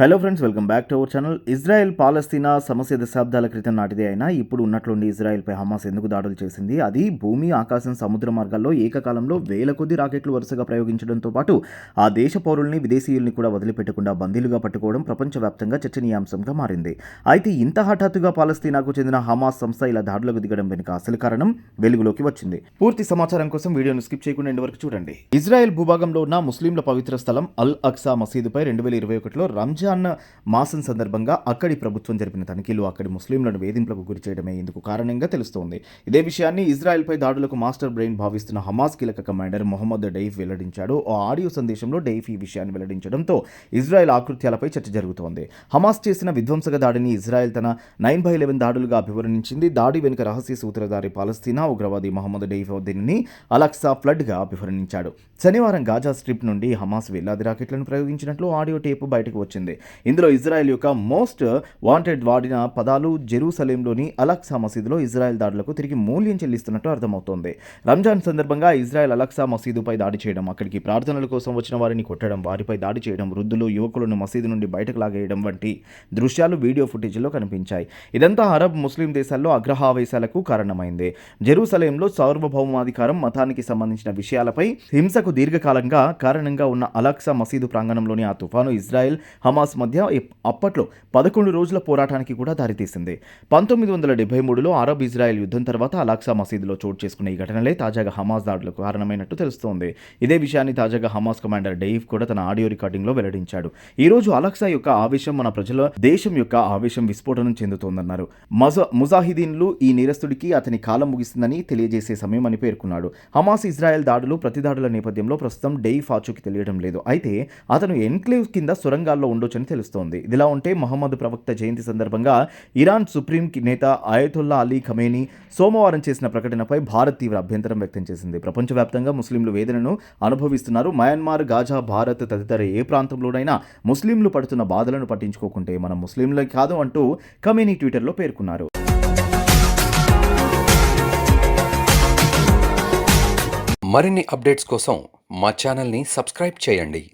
Hello friends welcome back to our channel Israel పాలస్తీనా సమస్య దశాబ్దాల క్రితం నాటిదే అయినా ఇప్పుడు ఉన్నట్లుండి ఇజ్రాయెల్పై హమాస్ ఎందుకు దాడులు చేసింది? అది భూమి ఆకాశం సముద్ర మార్గాల్లో ఏకకాలంలో వేల కొద్ది రాకెట్లు వరుసగా ప్రయోగించడంతో పాటు ఆ దేశ పౌరుల్ని విదేశీయుల్ని కూడా వదిలిపెట్టకుండా బందీలుగా పట్టుకోవడం ప్రపంచవ్యాప్తంగా చర్చనీయాంశంగా మారింది. అయితే ఇంత హఠాత్తుగా పాలస్తీనాకు చెందిన హమాస్ సంస్థ ఇలా దాడులకు దిగడం వెనుక అసలు కారణం వెలుగులోకి వచ్చింది. పూర్తి సమాచారం కోసం వీడియోను స్కిప్ చేయకుండా ఎండ్ వరకు చూడండి. ఇజ్రాయెల్ భూభాగంలో ఉన్న ముస్లింల పవిత్ర స్థలం అల్ అక్సా మసీదుపై రెండు వేల ఇరవై ఒకటిలో రంజాన్ మాసం సందర్భంగా అక్కడి ప్రభుత్వం జరిపిన తనిఖీలు అక్కడి ముస్లింలను వేధింపులకు గురి చేయడమే ఇందుకు కారణంగా తెలుస్తోంది. ఇదే విషయాన్ని ఇజ్రాయెల్పై దాడులకు మాస్టర్ బ్రెయిన్ భావిస్తున్న హమాస్ కీలక కమాండర్ మొహమ్మద్ డెయిఫ్ వెల్లడించాడు. ఓ ఆడియో సందేశంలో డెయిఫ్ ఈ విషయాన్ని వెల్లడించడంతో ఇజ్రాయెల్ ఆకృత్యాలపై చర్చ జరుగుతోంది. హమాస్ చేసిన విధ్వంసక దాడిని ఇజ్రాయెల్ తన నైన్ బై లెవెన్ దాడులుగా అభివర్ణించింది. దాడి వెనుక రహస్య సూత్రధారి పాలస్తీనా ఉగ్రవాది మహమ్మద్ డెయిఫ్ దీనిని అలక్సా ఫ్లడ్గా అభివర్ణించాడు. శనివారం గాజా స్ట్రిప్ నుండి హమాస్ వేలాది రాకెట్లను ప్రయోగించినట్లు ఆడియో టేపు బయటకు వచ్చింది. ఇందులో ఇజ్రాయెల్ యొక్క మోస్ట్ వాంటెడ్ వాడిన పదాలు జెరూసలేంలోని అలక్సా మసీదులో ఇజ్రాయెల్ దాడులకు తిరిగి మూల్యం చెల్లిస్తున్నట్టు అర్థమవుతోంది. రంజాన్ సందర్భంగా ఇజ్రాయెల్ అలక్సా మసీదుపై దాడి చేయడం అక్కడికి ప్రార్థనల కోసం వచ్చిన వారిని కొట్టడం వారిపై దాడి చేయడం వృద్ధులు యువకులను మసీదు నుండి బయటకు లాగేయడం వంటి దృశ్యాలు వీడియో ఫుటేజ్లో కనిపించాయి. ఇదంతా అరబ్ ముస్లిం దేశాల్లో అగ్రహావేశాలకు కారణమైంది. జెరూసలేంలో సార్వభౌమాధికారం మతానికి సంబంధించిన విషయాలపై హింసకు దీర్ఘకాలంగా కారణంగా ఉన్న అలక్సా మసీదు ప్రాంగణంలోని ఆ తుఫాను ఇజ్రాయెల్ హమాస్ మధ్య అప్పట్లో పదకొండు రోజుల పోరాటానికి కూడా దారితీసింది. పంతొమ్మిది వందల డెబ్బై మూడులో అరబ్ ఇజ్రాయెల్ యుద్ధం తర్వాత అలాక్సా మసీదులో చోటు చేసుకున్న ఈ ఘటనలే తాజాగా హమాస్ దాడులకు కారణమైనట్టు తెలుస్తోంది. ఇదే విషయాన్ని తాజాగా హమాస్ కమాండర్ డెయిఫ్ కూడా తన ఆడియో రికార్డింగ్లో వెల్లడించాడు. ఈ రోజు అలక్సా యొక్క ఆవేశం మన ప్రజల దేశం యొక్క ఆవేశం విస్ఫోటనం చెందుతోందన్నారు. మజ ముజాహిదీన్లు ఈ నేరస్తుడికి అతని కాలం ముగిసిందని తెలియజేసే సమయం అని పేర్కొన్నాడు. హమాస్ ఇజ్రాయెల్ దాడులు ప్రతిదాడుల నేపథ్యంలో ప్రస్తుతం డెయిఫ్ ఆచూకీ తెలియడం లేదు. అయితే అతను ఎన్క్లేవ్ కింద సొరంగాల్లో ఆలోచన తెలుస్తోంది. ఇదిలా ఉంటే మహమ్మద్ ప్రవక్త జయంతి సందర్భంగా ఇరాన్ సుప్రీం కి- నేత అయతుల్లా అలీ ఖమేని సోమవారం చేసిన ప్రకటనపై భారత్ తీవ్ర అభ్యంతరం వ్యక్తం చేసింది. ప్రపంచవ్యాప్తంగా ముస్లింలు వేదనను అనుభవిస్తున్నారు. మయన్మార్ గాజా భారత్ తదితర ఏ ప్రాంతంలోనైనా ముస్లింలు పడుతున్న బాధలను పట్టించుకోకుంటే మనం ముస్లింలే కాదు అంటూ ఖమేని ట్విట్టర్లో పేర్కొన్నారు. మరిన్ని అప్డేట్స్ కోసం మా ఛానల్ని సబ్స్క్రైబ్ చేయండి.